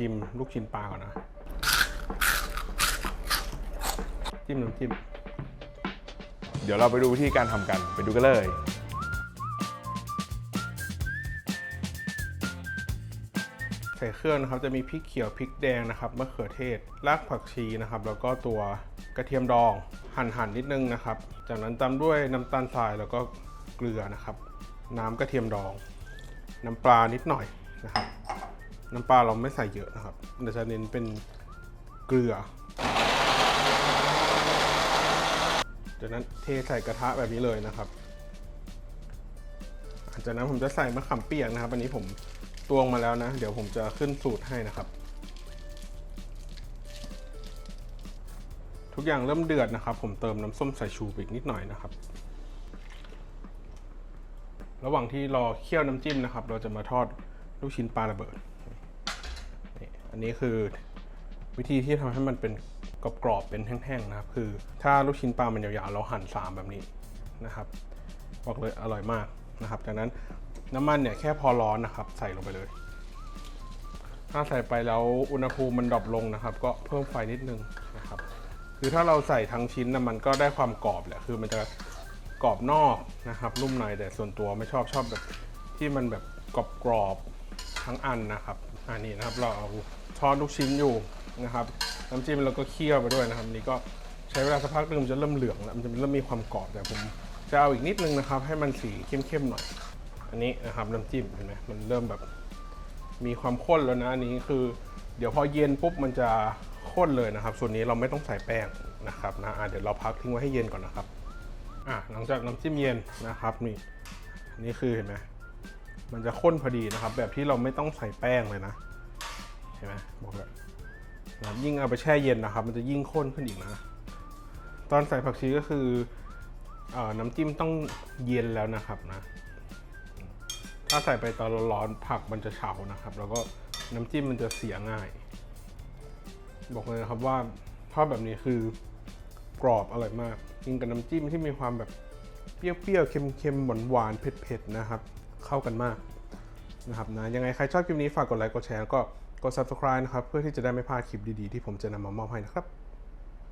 ชิมลูกชิ้นปลาก่อนนะ จิ้มน้ำจิ้ม เดี๋ยวเราไปดูวิธีการทำกัน ไปดูกันเลย ใส่เครื่องนะครับจะมีพริกเขียวพริกแดงนะครับมะเขือเทศรากผักชีนะครับ แล้วก็ตัวกระเทียมดอง หั่นหั่นนิดนึงนะครับ จากนั้นตามด้วยน้ำตาลทรายแล้วก็เกลือนะครับ น้ำกระเทียมดอง น้ำปลานิดหน่อยนะครับ น้ำปลาเราไม่ใส่เยอะนะครับเราจะเน้นเป็นเกลือ จากนั้นเทใส่กระทะแบบนี้เลยนะครับจากนั้นผมจะใส่มะขามเปียกนะครับ อันนี้ผมตวงมาแล้วนะ เดี๋ยวผมจะขึ้นสูตรให้นะครับ ทุกอย่างเริ่มเดือดนะครับ ผมเติมน้ำส้มสายชูไปอีกนิดหน่อยนะครับ ระหว่างที่รอเคี่ยวน้ำจิ้มนะครับ เราจะมาทอดลูกชิ้นปลาระเบิด อันนี้คือวิธีที่ทำให้มันเป็นกรอบๆเป็นแห้งๆนะครับ คือถ้าลูกชิ้นปลามันยาวๆเราหั่นสามแบบนี้นะครับบอกเลยอร่อยมากนะครับจากนั้นน้ำมันเนี่ยแค่พอร้อนนะครับ ใส่ลงไปเลย ถ้าใส่ไปแล้วอุณหภูมิมันดรอปลงนะครับ ก็เพิ่มไฟนิดนึงนะครับ คือถ้าเราใส่ทั้งชิ้นนะมันก็ได้ความกรอบแหละคือมันจะกรอบนอกนะครับนุ่มในแต่ส่วนตัวไม่ชอบชอบแบบที่มันแบบกรอบๆทั้งอันนะครับอันนี้นะครับเราเอา ทอดลูกชิ้นอยู่นะครับน้ำจิ้มเราก็เคี่ยวไปด้วยนะครับนี่ก็ใช้เวลาสักพักนึงมันจะเริ่มเหลืองแล้วมันจะเริ่มมีความกรอบแต่ผมจะเอาอีกนิดนึงนะครับ ให้มันสีเข้มๆหน่อย อันนี้นะครับน้ำจิ้มเห็นไหมมันเริ่มแบบมีความข้นแล้วนะอันนี้คือ เดี๋ยวพอเย็นปุ๊บมันจะข้นเลยนะครับ ส่วนนี้เราไม่ต้องใส่แป้งนะครับนะะเดี๋ยวเราพักทิ้งไว้ให้เย็นก่อนนะครับอะหลังจากน้ำจิ้มเย็นนะครับนี่นี่คือเห็นไหมมันจะข้นพอดีนะครับ แบบที่เราไม่ต้องใส่แป้งเลยนะ เห็นไหมบอกเลยนะครับยิ่งเอาไปแช่เย็นนะครับ มันจะยิ่งข้นขึ้นอีกนะ ตอนใส่ผักชีก็คืออน้ำจิ้มต้องเย็นแล้วนะครับนะ ถ้าใส่ไปตอนร้อนผักมันจะเฉานะครับ แล้วก็น้ำจิ้มมันจะเสียง่าย บอกเลยนะครับว่าทอดแบบนี้คือกรอบอร่อยมากกินกับน้ำจิ้มที่มีความแบบเปรี้ยวๆ เค็มๆ หวานๆ เผ็ดๆ นะครับ เข้ากันมากนะครับนะ ยังไงใครชอบคลิปนี้ฝากกดไลค์ กดแชร์แล้วก็ กด subscribe นะครับ เพื่อที่จะได้ไม่พลาดคลิปดีๆ ที่ผมจะนำมามอบให้นะครับ